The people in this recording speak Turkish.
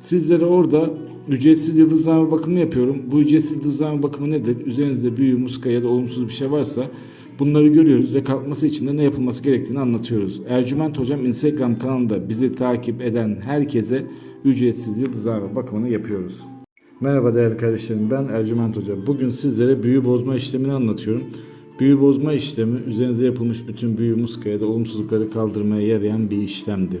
sizlere orada ücretsiz yıldızlama bakımı yapıyorum. Bu ücretsiz yıldızlama bakımı nedir? Üzerinizde büyü, muska ya da olumsuz bir şey varsa bunları görüyoruz ve kalkması için de ne yapılması gerektiğini anlatıyoruz. Ercüment Hocam Instagram kanalında bizi takip eden herkese ücretsiz yıldızlama bakımını yapıyoruz. Merhaba değerli kardeşlerim ben Ercüment Hoca. Bugün sizlere büyü bozma işlemini anlatıyorum. Büyü bozma işlemi üzerinize yapılmış bütün büyü muska ya da olumsuzlukları kaldırmaya yarayan bir işlemdir.